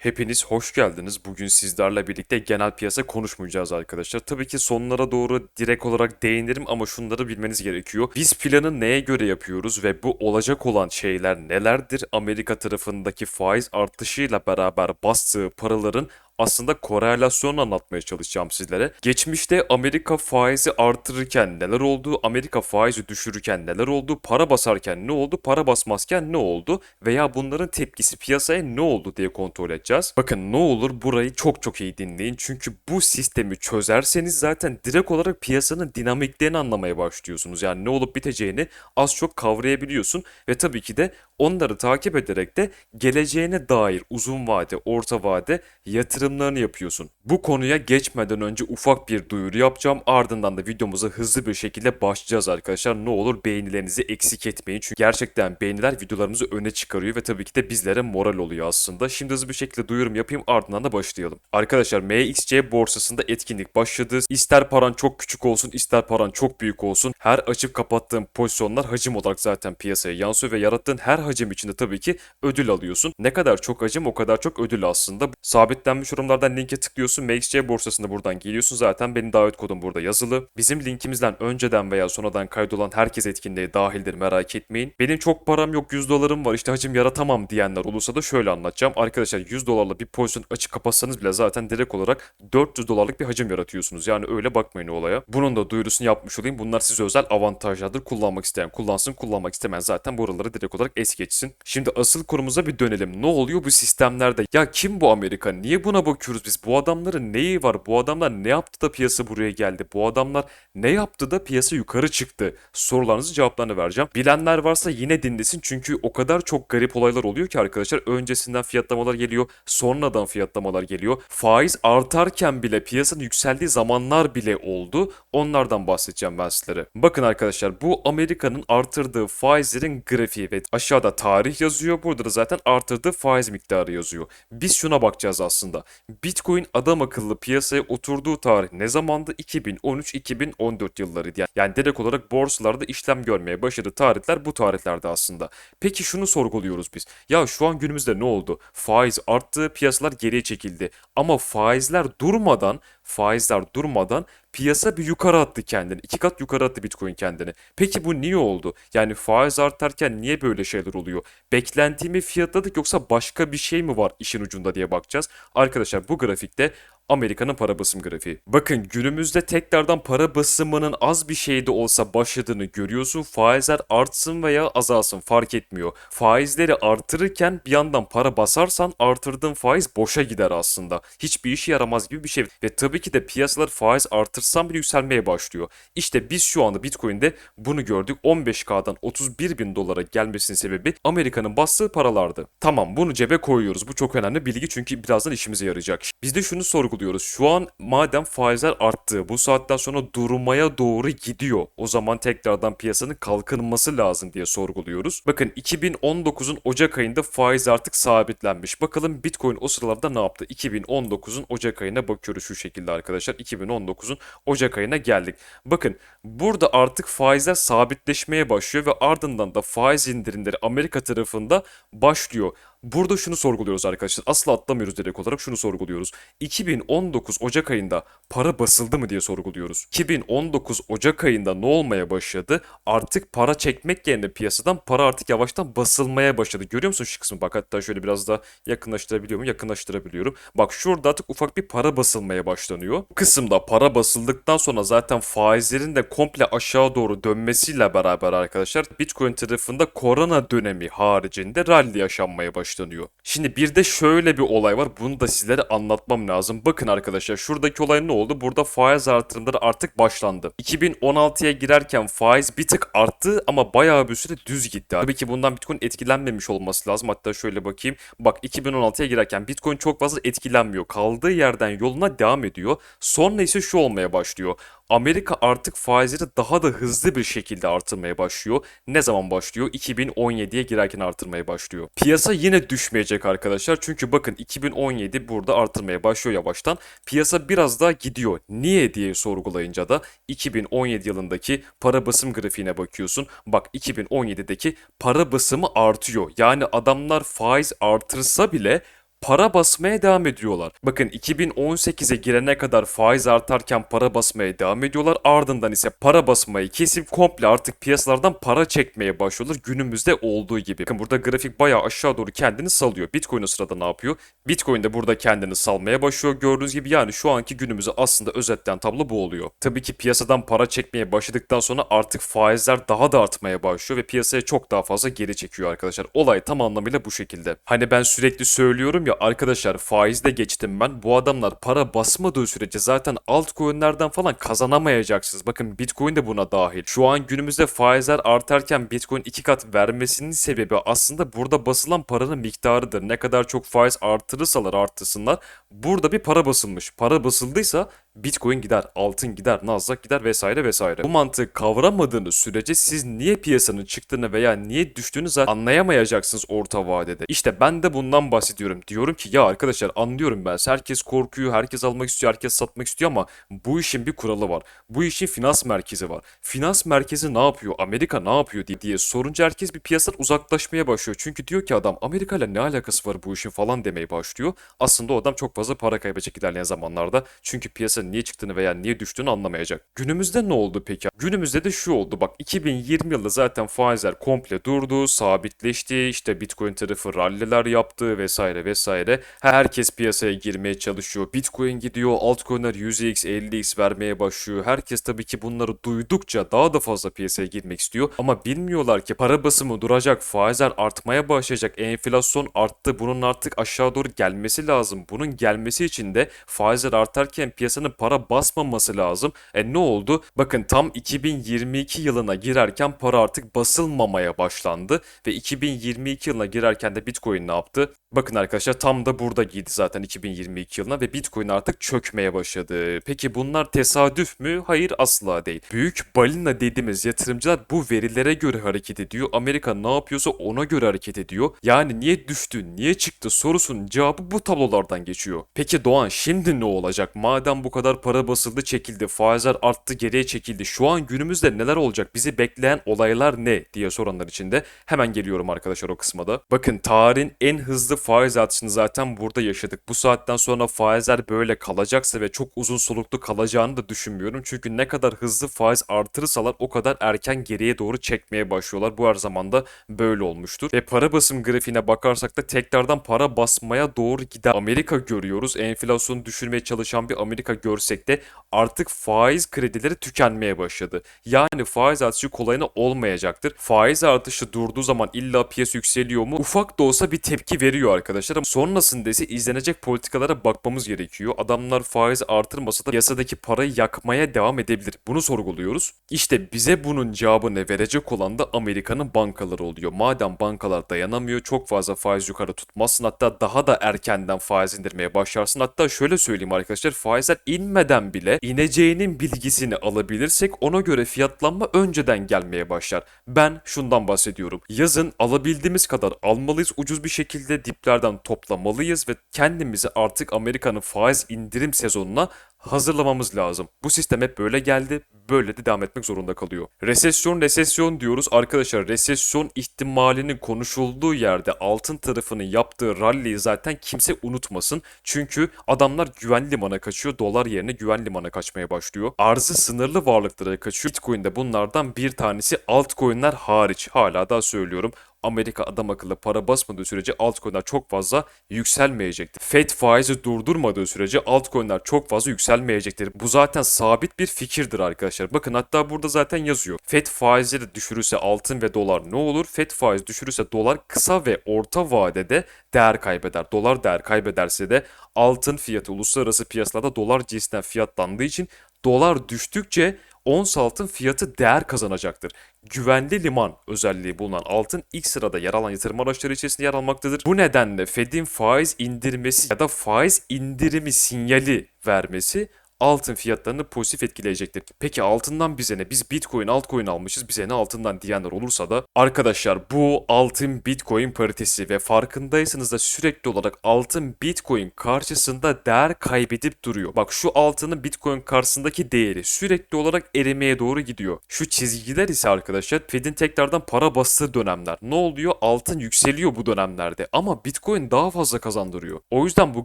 Hepiniz hoş geldiniz. Bugün sizlerle birlikte genel piyasa konuşmayacağız arkadaşlar. Tabii ki sonlara doğru direkt olarak değinirim ama şunları bilmeniz gerekiyor. Biz planı neye göre yapıyoruz ve bu olacak olan şeyler nelerdir? Amerika tarafındaki faiz artışıyla beraber bastığı paraların aslında korelasyonu anlatmaya çalışacağım sizlere. Geçmişte Amerika faizi artırırken neler oldu, Amerika faizi düşürürken neler oldu, para basarken ne oldu, para basmazken ne oldu veya bunların tepkisi piyasaya ne oldu diye kontrol edeceğiz. Bakın ne olur burayı çok çok iyi dinleyin çünkü bu sistemi çözerseniz zaten direkt olarak piyasanın dinamiklerini anlamaya başlıyorsunuz. Yani ne olup biteceğini az çok kavrayabiliyorsun ve tabii ki de onları takip ederek de geleceğine dair uzun vade, orta vade yatırımlarını yapıyorsun. Bu konuya geçmeden önce ufak bir duyuru yapacağım. Ardından da videomuza hızlı bir şekilde başlayacağız arkadaşlar. Ne olur beğenilerinizi eksik etmeyin. Çünkü gerçekten beğeniler videolarımızı öne çıkarıyor ve tabii ki de bizlere moral oluyor aslında. Şimdi hızlı bir şekilde duyurum yapayım ardından da başlayalım. Arkadaşlar MXC borsasında etkinlik başladı. İster paran çok küçük olsun ister paran çok büyük olsun. Her açıp kapattığın pozisyonlar hacim olarak zaten piyasaya yansıyor ve yarattığın her hacim içinde tabii ki ödül alıyorsun. Ne kadar çok hacim o kadar çok ödül aslında. Sabitlenmiş yorumlardan linke tıklıyorsun. MXC borsasında buradan geliyorsun. Zaten benim davet kodum burada yazılı. Bizim linkimizden önceden veya sonradan kaydolan herkes etkinliğe dahildir merak etmeyin. Benim çok param yok 100 dolarım var işte hacim yaratamam diyenler olursa da şöyle anlatacağım. Arkadaşlar 100 dolarla bir pozisyon açık kapatsanız bile zaten direkt olarak 400 dolarlık bir hacim yaratıyorsunuz. Yani öyle bakmayın olaya. Bunun da duyurusunu yapmış olayım. Bunlar size özel avantajlardır. Kullanmak isteyen kullansın, kullanmak istemeyen zaten buraları direkt olarak es geçsin. Şimdi asıl konumuza bir dönelim. Ne oluyor bu sistemlerde? Ya kim bu Amerika? Niye buna bakıyoruz biz? Bu adamların neyi var? Bu adamlar ne yaptı da piyasa buraya geldi? Bu adamlar ne yaptı da piyasa yukarı çıktı? Sorularınızı cevaplarını vereceğim. Bilenler varsa yine dinlesin çünkü o kadar çok garip olaylar oluyor ki arkadaşlar. Öncesinden fiyatlamalar geliyor, sonradan fiyatlamalar geliyor. Faiz artarken bile piyasanın yükseldiği zamanlar bile oldu. Onlardan bahsedeceğim ben sizlere. Bakın arkadaşlar bu Amerika'nın artırdığı faizlerin grafiği ve aşağıda tarih yazıyor. Burada da zaten artırdığı faiz miktarı yazıyor. Biz şuna bakacağız aslında. Bitcoin adam akıllı piyasaya oturduğu tarih ne zamandı? 2013-2014 yıllarıydı. Yani direkt olarak borsalarda işlem görmeye başladığı tarihler bu tarihlerde aslında. Peki şunu sorguluyoruz biz. Ya şu an günümüzde ne oldu? Faiz arttı, piyasalar geriye çekildi. Ama faizler durmadan, faizler durmadan piyasa bir yukarı attı kendini. İki kat yukarı attı Bitcoin kendini. Peki bu niye oldu? Yani faiz artarken niye böyle şeyler oluyor? Beklentiyi mi fiyatladık yoksa başka bir şey mi var işin ucunda diye bakacağız. Arkadaşlar bu grafikte Amerika'nın para basım grafiği. Bakın günümüzde tekrardan para basımının az bir şeyde olsa başladığını görüyorsun. Faizler artsın veya azalsın fark etmiyor. Faizleri artırırken bir yandan para basarsan artırdığın faiz boşa gider aslında. Hiçbir işe yaramaz gibi bir şey. Ve tabii ki de piyasalar faiz artırsan bile yükselmeye başlıyor. İşte biz şu anda Bitcoin'de bunu gördük. 15K'dan 31 bin dolara gelmesinin sebebi Amerika'nın bastığı paralardı. Tamam bunu cebe koyuyoruz. Bu çok önemli bilgi çünkü birazdan işimize yarayacak. Biz de şunu sorguluyoruz. Şu an madem faizler arttı, bu saatten sonra durmaya doğru gidiyor. O zaman tekrardan piyasanın kalkınması lazım diye sorguluyoruz. Bakın 2019'un Ocak ayında faiz artık sabitlenmiş. Bakalım Bitcoin o sıralarda ne yaptı? 2019'un Ocak ayına bakıyoruz şu şekilde arkadaşlar. 2019'un Ocak ayına geldik. Bakın burada artık faizler sabitleşmeye başlıyor ve ardından da faiz indirimleri Amerika tarafında başlıyor. Burada şunu sorguluyoruz arkadaşlar. Asla atlamıyoruz direkt olarak şunu sorguluyoruz. 2019 Ocak ayında para basıldı mı diye sorguluyoruz. 2019 Ocak ayında ne olmaya başladı? Artık para çekmek yerine piyasadan para artık yavaştan basılmaya başladı. Görüyor musun şu kısmı? Bak hatta şöyle biraz daha yakınlaştırabiliyor muyum? Yakınlaştırabiliyorum. Bak şurada artık ufak bir para basılmaya başlanıyor. Bu kısımda para basıldıktan sonra zaten faizlerin de komple aşağı doğru dönmesiyle beraber arkadaşlar Bitcoin tarafında korona dönemi haricinde rally yaşanmaya başladı başlanıyor. Şimdi bir de şöyle bir olay var. Bunu da sizlere anlatmam lazım. Bakın arkadaşlar şuradaki olay ne oldu? Burada faiz artırımları artık başlandı. 2016'ya girerken faiz bir tık arttı ama bayağı bir süre düz gitti. Tabii ki bundan Bitcoin etkilenmemiş olması lazım. Hatta şöyle bakayım. Bak 2016'ya girerken Bitcoin çok fazla etkilenmiyor. Kaldığı yerden yoluna devam ediyor. Sonra ise şu olmaya başlıyor. Amerika artık faizleri daha da hızlı bir şekilde artırmaya başlıyor. Ne zaman başlıyor? 2017'ye girerken artırmaya başlıyor. Piyasa yine düşmeyecek arkadaşlar. Çünkü bakın 2017 burada artırmaya başlıyor yavaştan. Piyasa biraz daha gidiyor. Niye diye sorgulayınca da 2017 yılındaki para basım grafiğine bakıyorsun. Bak 2017'deki para basımı artıyor. Yani adamlar faiz artırsa bile para basmaya devam ediyorlar. Bakın 2018'e girene kadar faiz artarken para basmaya devam ediyorlar. Ardından ise para basmayı kesip komple artık piyasalardan para çekmeye başlıyorlar. Günümüzde olduğu gibi. Bakın burada grafik bayağı aşağı doğru kendini salıyor. Bitcoin o sırada ne yapıyor? Bitcoin de burada kendini salmaya başlıyor. Gördüğünüz gibi yani şu anki günümüzü aslında özetleyen tablo bu oluyor. Tabii ki piyasadan para çekmeye başladıktan sonra artık faizler daha da artmaya başlıyor ve piyasaya çok daha fazla geri çekiyor arkadaşlar. Olay tam anlamıyla bu şekilde. Hani ben sürekli söylüyorum ya arkadaşlar faizde geçtim ben. Bu adamlar para basmadığı sürece zaten altcoin'lerden falan kazanamayacaksınız. Bakın Bitcoin de buna dahil. Şu an günümüzde faizler artarken Bitcoin iki kat vermesinin sebebi aslında burada basılan paranın miktarıdır. Ne kadar çok faiz artırırsalar artırsınlar burada bir para basılmış. Para basıldıysa Bitcoin gider, altın gider, Nasdaq gider vesaire vesaire. Bu mantığı kavramadığınız sürece siz niye piyasanın çıktığını veya niye düştüğünü zaten anlayamayacaksınız orta vadede. İşte ben de bundan bahsediyorum. Diyorum ki ya arkadaşlar anlıyorum ben. Herkes korkuyor, herkes almak istiyor, herkes satmak istiyor ama bu işin bir kuralı var. Bu işin finans merkezi var. Finans merkezi ne yapıyor? Amerika ne yapıyor diye, diye sorunca herkes bir piyasadan uzaklaşmaya başlıyor. Çünkü diyor ki adam Amerika ile ne alakası var bu işin falan demeye başlıyor. Aslında o adam çok fazla para kaybedecek ilerleyen zamanlarda. Çünkü piyasanın niye çıktığını veya niye düştüğünü anlamayacak. Günümüzde ne oldu peki? Günümüzde de şu oldu. Bak 2020 yılında zaten faizler komple durdu, sabitleşti. İşte Bitcoin tarafı ralliler yaptı vesaire vesaire. Herkes piyasaya girmeye çalışıyor. Bitcoin gidiyor, altcoin'ler 100x, 50x vermeye başlıyor. Herkes tabii ki bunları duydukça daha da fazla piyasaya girmek istiyor. Ama bilmiyorlar ki para basımı duracak, faizler artmaya başlayacak, enflasyon arttı. Bunun artık aşağı doğru gelmesi lazım. Bunun gelmesi için de faizler artarken piyasanın para basmaması lazım. E ne oldu? Bakın tam 2022 yılına girerken para artık basılmamaya başlandı ve 2022 yılına girerken de Bitcoin ne yaptı? Bakın arkadaşlar tam da burada giydi zaten 2022 yılına ve Bitcoin artık çökmeye başladı. Peki bunlar tesadüf mü? Hayır asla değil. Büyük balina dediğimiz yatırımcılar bu verilere göre hareket ediyor. Amerika ne yapıyorsa ona göre hareket ediyor. Yani niye düştü, niye çıktı sorusunun cevabı bu tablolardan geçiyor. Peki Doğan şimdi ne olacak? Madem bu kadar para basıldı çekildi, faizler arttı geriye çekildi. Şu an günümüzde neler olacak? Bizi bekleyen olaylar ne diye soranlar için de hemen geliyorum arkadaşlar o kısma da. Bakın tarihin en hızlı faiz artışını zaten burada yaşadık. Bu saatten sonra faizler böyle kalacaksa ve çok uzun soluklu kalacağını da düşünmüyorum. Çünkü ne kadar hızlı faiz artırırsalar o kadar erken geriye doğru çekmeye başlıyorlar. Bu her zaman da böyle olmuştur. Ve para basım grafiğine bakarsak da tekrardan para basmaya doğru giden Amerika görüyoruz. Enflasyonu düşürmeye çalışan bir Amerika görsek de artık faiz kredileri tükenmeye başladı. Yani faiz artışı kolayına olmayacaktır. Faiz artışı durduğu zaman illa piyasa yükseliyor mu? Ufak da olsa bir tepki veriyor arkadaşlar. Sonrasında ise izlenecek politikalara bakmamız gerekiyor. Adamlar faiz artırmasa da piyasadaki parayı yakmaya devam edebilir. Bunu sorguluyoruz. İşte bize bunun cevabını verecek olan da Amerika'nın bankaları oluyor. Madem bankalar dayanamıyor, çok fazla faiz yukarı tutmazsın. Hatta daha da erkenden faiz indirmeye başlarsın. Hatta şöyle söyleyeyim arkadaşlar faizler inmeden bile ineceğinin bilgisini alabilirsek ona göre fiyatlanma önceden gelmeye başlar. Ben şundan bahsediyorum. Yazın alabildiğimiz kadar almalıyız. Ucuz bir şekilde diplerden toplamalıyız ve kendimizi artık Amerika'nın faiz indirim sezonuna hazırlamamız lazım. Bu sistem hep böyle geldi, böyle de devam etmek zorunda kalıyor. Resesyon, resesyon diyoruz. Arkadaşlar resesyon ihtimalinin konuşulduğu yerde altın tarafının yaptığı rally'yi zaten kimse unutmasın. Çünkü adamlar güven limana kaçıyor, dolar yerine güven limana kaçmaya başlıyor. Arzı sınırlı varlıklara kaçıyor. Bitcoin de bunlardan bir tanesi altcoin'ler hariç. Hala da söylüyorum. Amerika adam akıllı para basmadığı sürece altcoin'ler çok fazla yükselmeyecektir. Fed faizi durdurmadığı sürece altcoin'ler çok fazla yükselmeyecektir. Bu zaten sabit bir fikirdir arkadaşlar. Bakın hatta burada zaten yazıyor. Fed faizleri düşürürse altın ve dolar ne olur? Fed faiz düşürürse dolar kısa ve orta vadede değer kaybeder. Dolar değer kaybederse de altın fiyatı uluslararası piyasalarda dolar cinsinden fiyatlandığı için dolar düştükçe ons altın fiyatı değer kazanacaktır. Güvenli liman özelliği bulunan altın ilk sırada yer alan yatırım araçları içerisinde yer almaktadır. Bu nedenle Fed'in faiz indirmesi ya da faiz indirimi sinyali vermesi altın fiyatlarını pozitif etkileyecektir. Peki altından bize ne? Biz Bitcoin altcoin almışız bize ne altından diyenler olursa da arkadaşlar bu altın Bitcoin paritesi ve farkındaysanız da sürekli olarak altın Bitcoin karşısında değer kaybedip duruyor. Bak şu altının Bitcoin karşısındaki değeri sürekli olarak erimeye doğru gidiyor. Şu çizgiler ise arkadaşlar Fed'in tekrardan para bastığı dönemler. Ne oluyor? Altın yükseliyor bu dönemlerde ama Bitcoin daha fazla kazandırıyor. O yüzden bu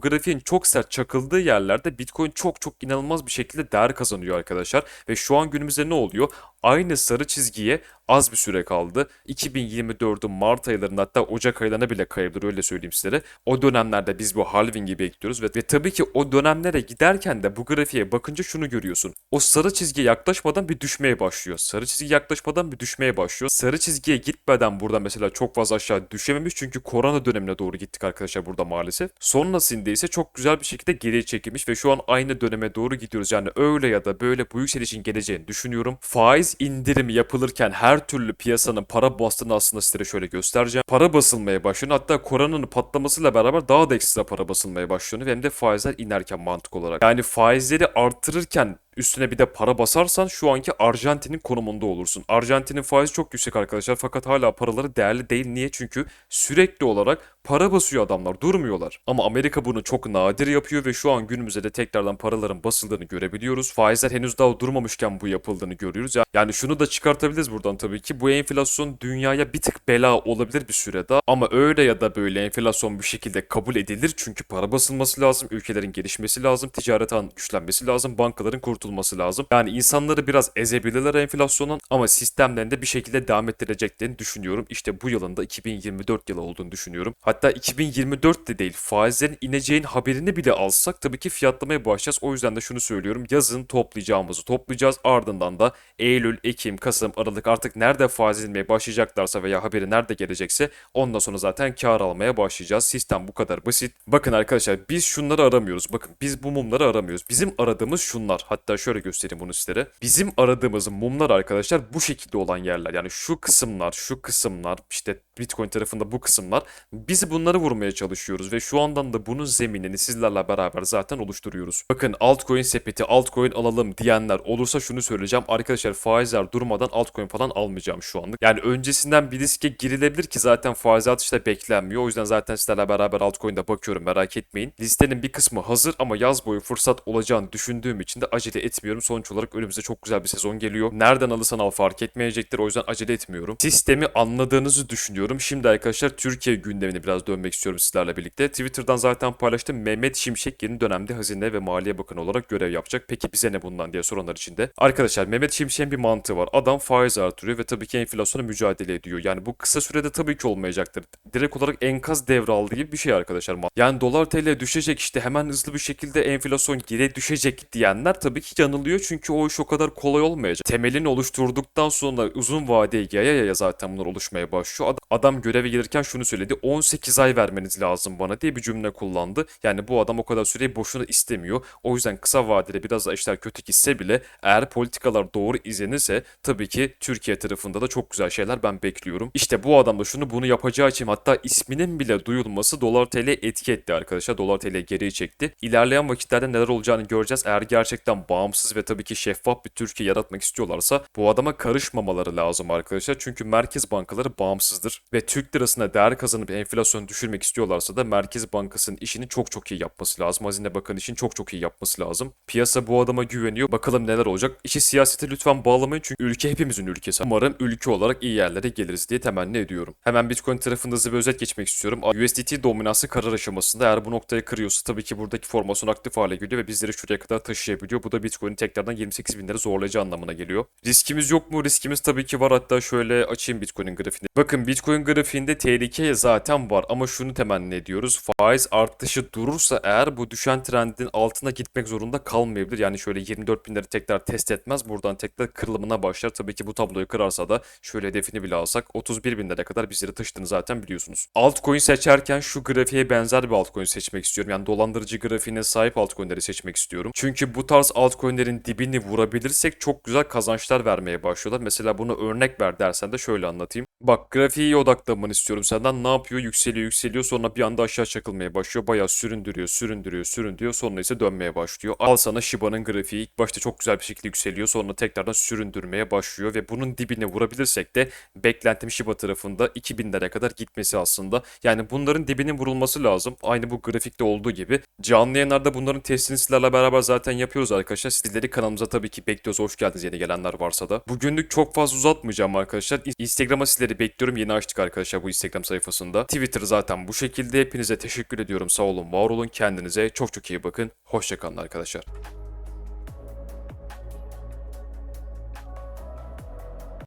grafiğin çok sert çakıldığı yerlerde Bitcoin çok çok inanılmaz bir şekilde değer kazanıyor arkadaşlar. Ve şu an günümüzde ne oluyor? Aynı sarı çizgiye az bir süre kaldı. 2024'ün Mart aylarında hatta Ocak aylarına bile kayabilir öyle söyleyeyim sizlere. O dönemlerde biz bu halving'i bekliyoruz ve, ve tabii ki o dönemlere giderken de bu grafiğe bakınca şunu görüyorsun. O sarı çizgiye yaklaşmadan bir düşmeye başlıyor. Sarı çizgi yaklaşmadan bir düşmeye başlıyor. Sarı çizgiye gitmeden burada mesela çok fazla aşağı düşememiş çünkü korona dönemine doğru gittik arkadaşlar burada maalesef. Sonrasında ise çok güzel bir şekilde geriye çekilmiş ve şu an aynı döneme doğru gidiyoruz. Yani öyle ya da böyle bu yükselişin geleceğini düşünüyorum. Faiz indirimi yapılırken her türlü piyasanın para bastığını aslında sizlere şöyle göstereceğim. Para basılmaya başlıyor. Hatta koronanın patlamasıyla beraber daha da ekstra para basılmaya başlıyor. Hem de faizler inerken mantık olarak. Yani faizleri arttırırken üstüne bir de para basarsan şu anki Arjantin'in konumunda olursun. Arjantin'in faizi çok yüksek arkadaşlar fakat hala paraları değerli değil. Niye? Çünkü sürekli olarak para basıyor adamlar durmuyorlar. Ama Amerika bunu çok nadir yapıyor ve şu an günümüzde de tekrardan paraların basıldığını görebiliyoruz. Faizler henüz daha durmamışken bu yapıldığını görüyoruz. Yani şunu da çıkartabiliriz buradan tabii ki. Bu enflasyon dünyaya bir tık bela olabilir bir sürede ama öyle ya da böyle enflasyon bir şekilde kabul edilir. Çünkü para basılması lazım, ülkelerin gelişmesi lazım, ticaret ağının güçlenmesi lazım, bankaların kurtulması lazım. Yani insanları biraz ezebilirler enflasyonun ama sistemlerinde bir şekilde devam ettireceklerini düşünüyorum. İşte bu yılın da 2024 yılı olduğunu düşünüyorum. Hatta 2024 de değil faizlerin ineceğin haberini bile alsak tabii ki fiyatlamaya başlayacağız. O yüzden de şunu söylüyorum. Yazın toplayacağımızı toplayacağız. Ardından da Eylül, Ekim, Kasım, Aralık artık nerede faiz inmeye başlayacaklarsa veya haberi nerede gelecekse ondan sonra zaten kar almaya başlayacağız. Sistem bu kadar basit. Bakın arkadaşlar biz şunları aramıyoruz. Bakın biz bu mumları aramıyoruz. Bizim aradığımız şunlar. Hatta şöyle göstereyim bunu sizlere. Bizim aradığımız mumlar arkadaşlar bu şekilde olan yerler. Yani şu kısımlar, şu kısımlar, işte Bitcoin tarafında bu kısımlar. Biz bunları vurmaya çalışıyoruz ve şu andan da bunun zeminini sizlerle beraber zaten oluşturuyoruz. Bakın altcoin sepeti, altcoin alalım diyenler olursa şunu söyleyeceğim. Arkadaşlar faizler durmadan altcoin falan almayacağım şu anlık. Yani öncesinden bir riske girilebilir ki zaten faiz artışı beklenmiyor. O yüzden zaten sizlerle beraber altcoin'de bakıyorum merak etmeyin. Listenin bir kısmı hazır ama yaz boyu fırsat olacağını düşündüğüm için de acele etmiyorum. Sonuç olarak önümüzde çok güzel bir sezon geliyor. Nereden alırsan al fark etmeyecektir. O yüzden acele etmiyorum. Sistemi anladığınızı düşünüyorum. Şimdi arkadaşlar Türkiye gündemine biraz dönmek istiyorum sizlerle birlikte. Twitter'dan zaten paylaştım. Mehmet Şimşek yeni dönemde Hazine ve Maliye Bakanı olarak görev yapacak. Peki bize ne bundan diye soranlar için de. Arkadaşlar Mehmet Şimşek'in bir mantığı var. Adam faiz artırıyor ve tabii ki enflasyona mücadele ediyor. Yani bu kısa sürede tabii ki olmayacaktır. Direkt olarak enkaz devraldığı gibi bir şey arkadaşlar. Yani dolar TL düşecek işte hemen hızlı bir şekilde enflasyon geri düşecek diyenler tabii ki yanılıyor. Çünkü o iş o kadar kolay olmayacak. Temelini oluşturduktan sonra uzun vadeye yaya yaya zaten bunlar oluşmaya başlıyor. Ad- Adam göreve gelirken şunu söyledi. 18 ay vermeniz lazım bana diye bir cümle kullandı. Yani bu adam o kadar süreyi boşuna istemiyor. O yüzden kısa vadede biraz da işler kötü gitse bile eğer politikalar doğru izlenirse tabii ki Türkiye tarafında da çok güzel şeyler ben bekliyorum. İşte bu adam da şunu bunu yapacağı için hatta isminin bile duyulması dolar TL etki etti arkadaşlar. Dolar TL geriye çekti. İlerleyen vakitlerde neler olacağını göreceğiz. Eğer gerçekten bağımsız ve tabii ki şeffaf bir Türkiye yaratmak istiyorlarsa bu adama karışmamaları lazım arkadaşlar. Çünkü merkez bankaları bağımsızdır ve Türk lirasına değer kazanıp enflasyonu düşürmek istiyorlarsa da Merkez Bankası'nın işini çok çok iyi yapması lazım. Hazine Bakanı için çok çok iyi yapması lazım. Piyasa bu adama güveniyor. Bakalım neler olacak. İşi siyasete lütfen bağlamayın çünkü ülke hepimizin ülkesi. Umarım ülke olarak iyi yerlere geliriz diye temenni ediyorum. Hemen Bitcoin tarafında hızlı bir özet geçmek istiyorum. USDT dominansı karar aşamasında eğer bu noktaya kırıyorsa tabii ki buradaki formasyon aktif hale geliyor ve bizleri şuraya kadar taşıyabiliyor. Bu da Bitcoin'i tekrardan 28 binlere zorlayacağı anlamına geliyor. Riskimiz yok mu? Riskimiz tabii ki var. Hatta şöyle açayım Bitcoin'in grafiğini. Bakın Bitcoin grafiğinde tehlike zaten var ama şunu temenni ediyoruz. Faiz artışı durursa eğer bu düşen trendin altına gitmek zorunda kalmayabilir. Yani şöyle 24 binleri tekrar test etmez. Buradan tekrar kırılımına başlar. Tabii ki bu tabloyu kırarsa da şöyle hedefini bile alsak 31 binlere kadar bizleri taşıdığını zaten biliyorsunuz. Altcoin seçerken şu grafiğe benzer bir altcoin seçmek istiyorum. Yani dolandırıcı grafiğine sahip altcoin'leri seçmek istiyorum. Çünkü bu tarz altcoin'lerin dibini vurabilirsek çok güzel kazançlar vermeye başlıyorlar. Mesela bunu örnek ver dersen de şöyle anlatayım. Bak grafiğe odaklanmanı istiyorum senden. Ne yapıyor? Yükseliyor yükseliyor sonra bir anda aşağı çakılmaya başlıyor. Bayağı süründürüyor süründürüyor süründürüyor sonra ise dönmeye başlıyor. Al sana Shiba'nın grafiği ilk başta çok güzel bir şekilde yükseliyor sonra tekrardan süründürmeye başlıyor ve bunun dibine vurabilirsek de beklentim Shiba tarafında 2000'lere kadar gitmesi aslında. Yani bunların dibinin vurulması lazım. Aynı bu grafikte olduğu gibi. Canlı yayınlarda bunların testini sizlerle beraber zaten yapıyoruz arkadaşlar. Sizleri kanalımıza tabii ki bekliyoruz. Hoş geldiniz yeni gelenler varsa da. Bugünlük çok fazla uzatmayacağım arkadaşlar. Instagram'a sizleri bekliyorum. Yeni açtık arkadaşlar bu Instagram sayfasında. Twitter zaten bu şekilde. Hepinize teşekkür ediyorum. Sağ olun, var olun. Kendinize çok çok iyi bakın. Hoşçakalın arkadaşlar.